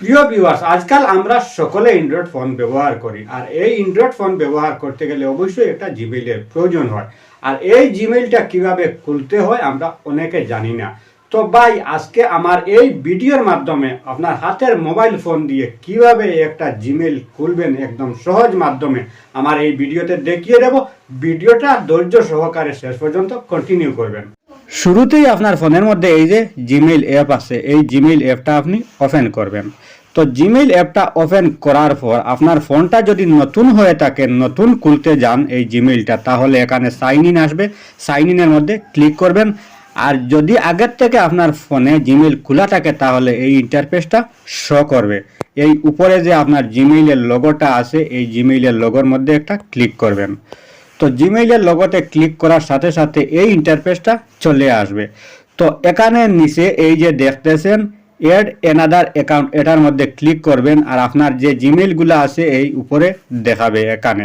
প্রিয় ভিউয়ার্স আজকাল আমরা সকলে অ্যান্ড্রয়েড ফোন ব্যবহার করি। আর এই অ্যান্ড্রয়েড ফোন ব্যবহার করতে গেলে অবশ্যই একটা জিমেইলের প্রয়োজন হয়। আর এই জিমেইলটা কীভাবে খুলতে হয় আমরা অনেকে জানি না। তো ভাই, আজকে আমার এই ভিডিওর মাধ্যমে আপনার হাতের মোবাইল ফোন দিয়ে কীভাবে একটা জিমেইল খুলবেন একদম সহজ মাধ্যমে, আমার এই ভিডিওতে দেখিয়ে দেব। ভিডিওটা ধৈর্য সহকারে শেষ পর্যন্ত কন্টিনিউ করবেন। শুরুতেই আপনার ফোনের মধ্যে এই যে জিমেইল অ্যাপ আছে, এই জিমেইল অ্যাপটা আপনি ওপেন করবেন। তো জিমেইল অ্যাপটা ওপেন করার পর আপনার ফোনটা যদি নতুন হয়ে থাকে, নতুন খুলতে যান এই জিমেইলটা তাহলে এখানে সাইন ইন আসবে। সাইন ইনের মধ্যে ক্লিক করবেন। আর যদি আগের থেকে আপনার ফোনে জিমেইল খোলা থাকে, তাহলে এই ইন্টারফেসটা শো করবে। এই উপরে যে আপনার জিমেইলের লোগোটা আছে, এই জিমেইলের লোগোর মধ্যে একটা ক্লিক করবেন। তো জিমেইলের লগতে ক্লিক করার সাথে সাথে এই ইন্টারফেসটা চলে আসবে। তো এখানে নিচে এই যে দেখতেছেন এড এনাদার অ্যাকাউন্ট এটার মধ্যে ক্লিক করবেন আর আপনার যে জিমেইলগুলো আছে এই উপরে দেখাবে এখানে।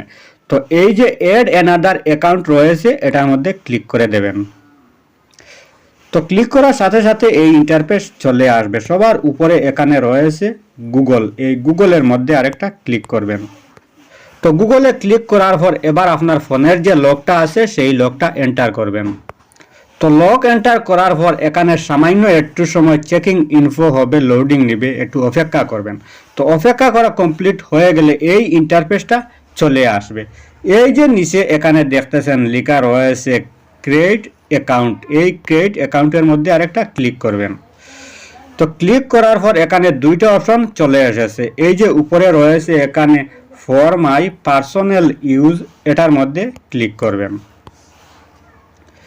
তো এই যে এড এনাদার অ্যাকাউন্ট রয়েছে, এটার মধ্যে ক্লিক করে দেবেন। তো ক্লিক করার সাথে সাথে এই ইন্টারফেস চলে আসবে। সবার উপরে এখানে রয়েছে গুগল এই গুগলের মধ্যে আরেকটা ক্লিক করবেন। তো গুগলে ক্লিক করার পর এবার আপনার ফোনের যে লকটা আছে, সেই লকটা এন্টার করবেন। তো লক এন্টার করার পর এখানে সামান্য একটু সময় চেকিং ইনফো হবে, লোডিং নিবে, একটু অপেক্ষা করবেন। তো অপেক্ষা করা কমপ্লিট হয়ে গেলে এই ইন্টারফেসটা চলে আসবে। এই যে নিচে এখানে দেখতেছেন, লেখা রয়েছে ক্রিয়েট অ্যাকাউন্ট এই ক্রিয়েট অ্যাকাউন্টের মধ্যে আরেকটা ক্লিক করবেন। তো ক্লিক করার পর এখানে দুইটা অপশন চলে এসেছে। এই যে উপরে রয়েছে এখানে ফর মাই পার্সোনাল ইউজ এটার মধ্যে ক্লিক করবেন।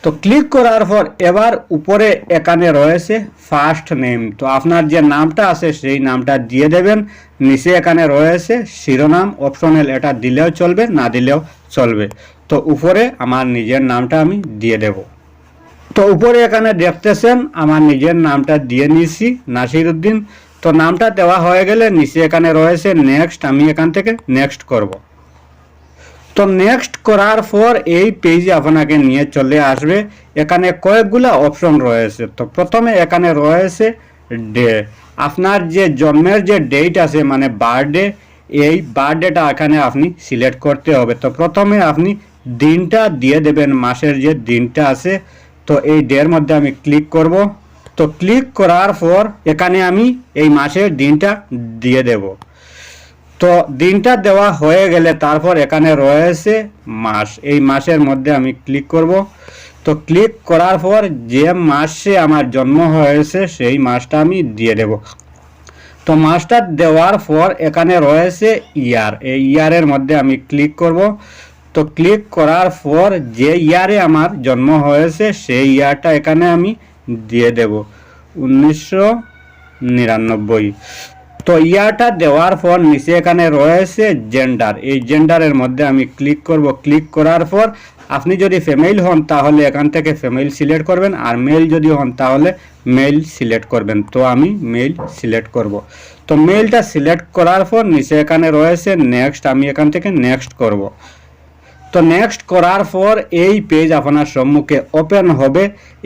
তো ক্লিক করার পর এবার উপরে এখানে রয়েছে ফার্স্ট নেম। তো আপনার যে নামটা আছে সেই নামটা দিয়ে দেবেন। নিচে এখানে রয়েছে শিরোনাম অপশনাল এটা দিলেও চলবে, না দিলেও চলবে। তো উপরে আমার নিজের নামটা আমি দিয়ে দেব। তো উপরে এখানে দেখতেছেন, আমার নিজের নামটা দিয়ে নিয়েছি নাসির উদ্দিন তো নামটা দেওয়া হয়ে গেলে নিচে এখানে রয়েছে নেক্সট আমি এখান থেকে নেক্সট করব। তো নেক্সট করার পর এই পেজে আপনাকে নিয়ে চলে আসবে। এখানে কয়েকগুলা অপশন রয়েছে। তো প্রথমে এখানে রয়েছে ডে আপনার যে জন্মের যে ডেট আছে মানে বার্থডে এই বার্থডেটা এখানে আপনি সিলেক্ট করতে হবে। তো প্রথমে আপনি দিনটা দিয়ে দেবেন, মাসের যে দিনটা আছে। তো এই ডের মধ্যে আমি ক্লিক করব। তো ক্লিক করার পর এখানে আমি এই মাসের দিনটা দিয়ে দেব। তো দিনটা দেওয়া হয়ে গেলে তারপর এখানে রয়েছে মাস। এই মাসের মধ্যে আমি ক্লিক করব। তো ক্লিক করার পর যে মাসে আমার জন্ম হয়েছে সেই মাসটা আমি দিয়ে দেব। তো মাসটা দেওয়ার পর এখানে রয়েছে ইয়ার এই ইয়ারের মধ্যে আমি ক্লিক করব। তো ক্লিক করার পর যে ইয়ারে আমার জন্ম হয়েছে সেই ইয়ারটা এখানে আমি দিয়ে দেব। উনিশশো নিরানব্বই। তো ইয়ারটা দেওয়ার পর নিচে এখানে রয়েছে জেন্ডার এই জেন্ডারের মধ্যে আমি ক্লিক করব। ক্লিক করার পর আপনি যদি ফিমেল হন, তাহলে এখান থেকে ফিমেল সিলেক্ট করবেন। আর মেল যদি হন, তাহলে মেল সিলেক্ট করবেন। তো আমি মেল সিলেক্ট করব। তো মেলটা সিলেক্ট করার পর নিচে এখানে রয়েছে নেক্সট আমি এখান থেকে নেক্সট করব। তো নেক্সট করার পর এই পেজ আপনার সম্মুখে ওপেন হবে।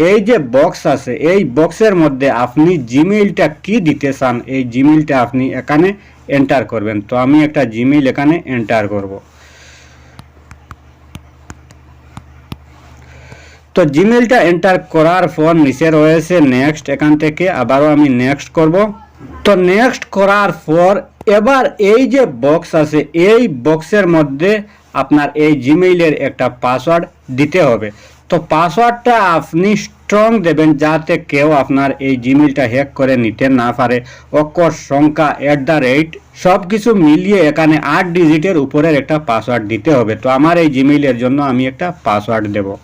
এই যে বক্স আছে, এই বক্সের মধ্যে আপনি জিমেইলটা কি দিতে চান, এই জিমেইলটা আপনি এখানে এন্টার করবেন। তো আমি একটা জিমেইল এখানে এন্টার করব। তো জিমেইলটা এন্টার করার পর নিচে রয়েছে নেক্সট এখান থেকে আবারও আমি নেক্সট করব। তো নেক্সট করার পর এবার এই যে বক্স আছে, এই বক্সের মধ্যে আপনার এই জিমেইলের একটা পাসওয়ার্ড দিতে হবে। তো পাসওয়ার্ডটা আপনি স্ট্রং দেবেন যাতে কেউ আপনার এই জিমেইলটা হ্যাক করে নিতে না পারে। অক্ষর সংখ্যা অ্যাট দ্য রেট সব কিছু মিলিয়ে এখানে আট ডিজিটের উপরের একটা পাসওয়ার্ড দিতে হবে। তো আমার এই জিমেইলের জন্য আমি একটা পাসওয়ার্ড দেবো।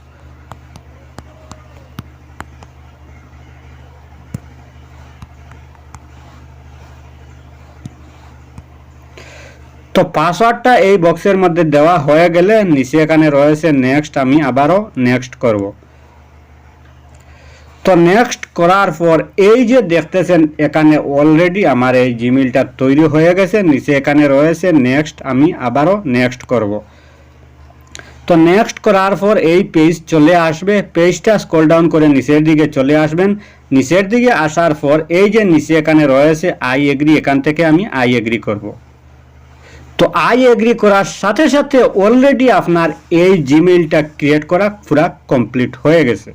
পাসওয়ার্ডটা এই বক্সের মধ্যে দেওয়া হয়ে গেলে নিচে এখানে রয়েছে নেক্সট আমি আবারও নেক্সট করব। তো নেক্সট করার পর এই যে দেখতেছেন, এখানে অলরেডি আমার এই জিমেইলটা তৈরি হয়ে গেছে, নিচে এখানে রয়েছে নেক্সট আমি আবারও নেক্সট করব। তো নেক্সট করার পর এই পেজ চলে আসবে পেজটা স্ক্রল ডাউন করে নিচের দিকে চলে আসবেন। নিচের দিকে আসার পর এই যে নিচে এখানে রয়েছে আই এগ্রি এখান থেকে আমি আই এগ্রি করব। তো আই এগ্রি করার সাথে সাথে অলরেডি আপনার এই জিমেইলটা ক্রিয়েট করা পুরা কমপ্লিট হয়ে গেছে।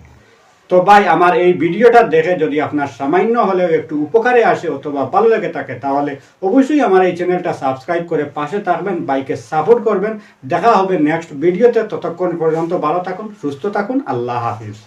তো ভাই, আমার এই ভিডিওটা দেখে যদি আপনার সামান্য হলেও একটু উপকারে আসে অথবা ভালো লেগে থাকে, তাহলে অবশ্যই আমার এই চ্যানেলটা সাবস্ক্রাইব করে পাশে থাকবেন বাইকে সাপোর্ট করবেন। দেখা হবে নেক্সট ভিডিওতে ততক্ষণ পর্যন্ত ভালো থাকুন, সুস্থ থাকুন, আল্লাহ হাফিজ।